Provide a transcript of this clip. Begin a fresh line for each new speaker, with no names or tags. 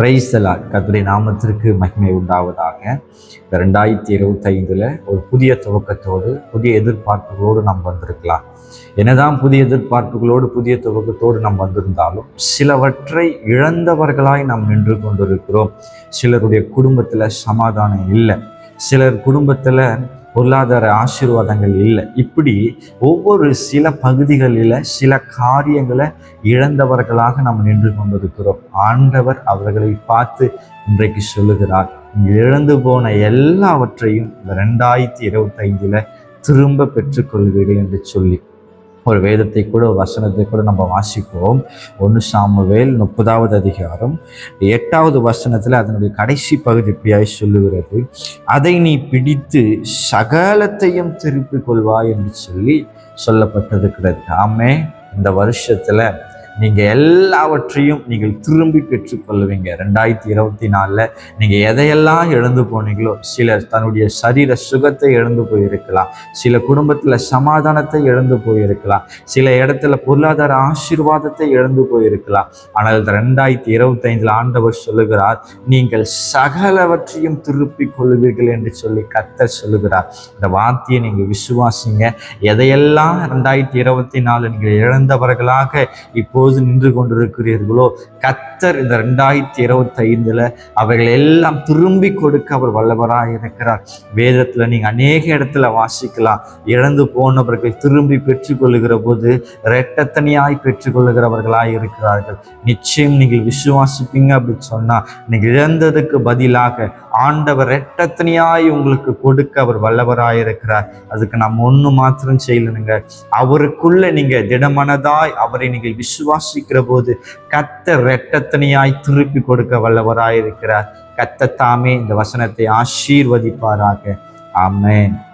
பிரைஸ்தலா கத்துடைய நாமத்திற்கு மகிமை உண்டாவதாக. ரெண்டாயிரத்தி இருபத்தைந்தில் ஒரு புதிய துவக்கத்தோடு புதிய எதிர்பார்ப்புகளோடு நாம் வந்திருக்கலாம். என்னதான் புதிய எதிர்பார்ப்புகளோடு புதிய துவக்கத்தோடு நாம் வந்திருந்தாலும் சிலவற்றை இழந்தவர்களாய் நாம் நின்று கொண்டிருக்கிறோம். சிலருடைய குடும்பத்தில் சமாதானம் இல்லை. சிலர் குடும்பத்தில் பொருளாதார ஆசீர்வாதங்கள் இல்லை. இப்படி ஒவ்வொரு சில பகுதிகளில் சில காரியங்களை இழந்தவர்களாக நாம் நின்று கொண்டிருக்கிறோம். ஆண்டவர் அவர்களை பார்த்து இன்றைக்கு சொல்லுகிறார் இழந்து போன எல்லாவற்றையும் இந்த ரெண்டாயிரத்தி இருபத்தைந்தில் திரும்ப பெற்றுக்கொள்வீர்கள் என்று சொல்லி ஒரு வேதத்தை கூட ஒரு வசனத்தை கூட நம்ம வாசிப்போம். ஒன்று சாமுவேல் முப்பதாவது அதிகாரம். எட்டாவது வசனத்தில் அதனுடைய கடைசி பகுதி இப்படியாய் சொல்லுகிறது. அதை நீ பிடித்து சகலத்தையும் திருப்பிக் கொள்வாய் என்று சொல்லி சொல்லப்பட்டிருக்கிறது. ஆமே இந்த வருஷத்தில் நீங்கள் எல்லாவற்றையும் நீங்கள் திரும்பி பெற்றுக்கொள்வீங்க. ரெண்டாயிரத்தி இருபத்தி நாலில் நீங்கள் எதையெல்லாம் இழந்து போனீங்களோ சிலர் தன்னுடைய சரீர சுகத்தை இழந்து போயிருக்கலாம். சில குடும்பத்தில் சமாதானத்தை இழந்து போயிருக்கலாம். சில இடத்துல பொருளாதார ஆசீர்வாதத்தை இழந்து போயிருக்கலாம். ஆனால் ரெண்டாயிரத்தி இருபத்தைந்தில் ஆண்டவர் சொல்லுகிறார் நீங்கள் சகலவற்றையும் திருப்பி கொள்வீர்கள் என்று சொல்லி கத்தர் சொல்லுகிறார். இந்த வார்த்தையை நீங்கள் விசுவாசிங்க. எதையெல்லாம் ரெண்டாயிரத்தி இருபத்தி நாலு நீங்கள் இழந்தவர்களாக இப்போ இப்போது நின்று கொண்டிருக்கிறீர்களோ கத்தர் இந்த ரெண்டாயிரத்தி இருபத்தி ஐந்துல அவைகள் எல்லாம் திரும்பி கொடுக்க அவர் வல்லவராக இருக்கிறார். வேதத்துல நீங்க அநேக இடத்துல வாசிக்கலாம். இழந்து போனவர்கள் திரும்பி பெற்றுக்கொள்ளுகிற போது இரட்டத்தனியாய் பெற்றுக்கொள்ளுகிறவர்களாய் இருக்கிறார்கள். நிச்சயம் நீங்கள் விசுவாசிப்பீங்க அப்படின்னு சொன்னா நீங்க இழந்ததுக்கு பதிலாக ஆண்டவர் ரெட்டத்தனியாய் உங்களுக்கு கொடுக்க அவர் வல்லவராயிருக்கிறார். அதுக்கு நம்ம ஒன்று மாத்திரம் செய்யலனுங்க அவருக்குள்ள நீங்க திடமனதாய் அவரை நீங்கள் விசுவாசிக்கிற போது கத்த ரெட்டத்தனியாய் திருப்பி கொடுக்க வல்லவராயிருக்கிறார். கத்த தாமே இந்த வசனத்தை ஆசீர்வதிப்பாராக. ஆமேன்.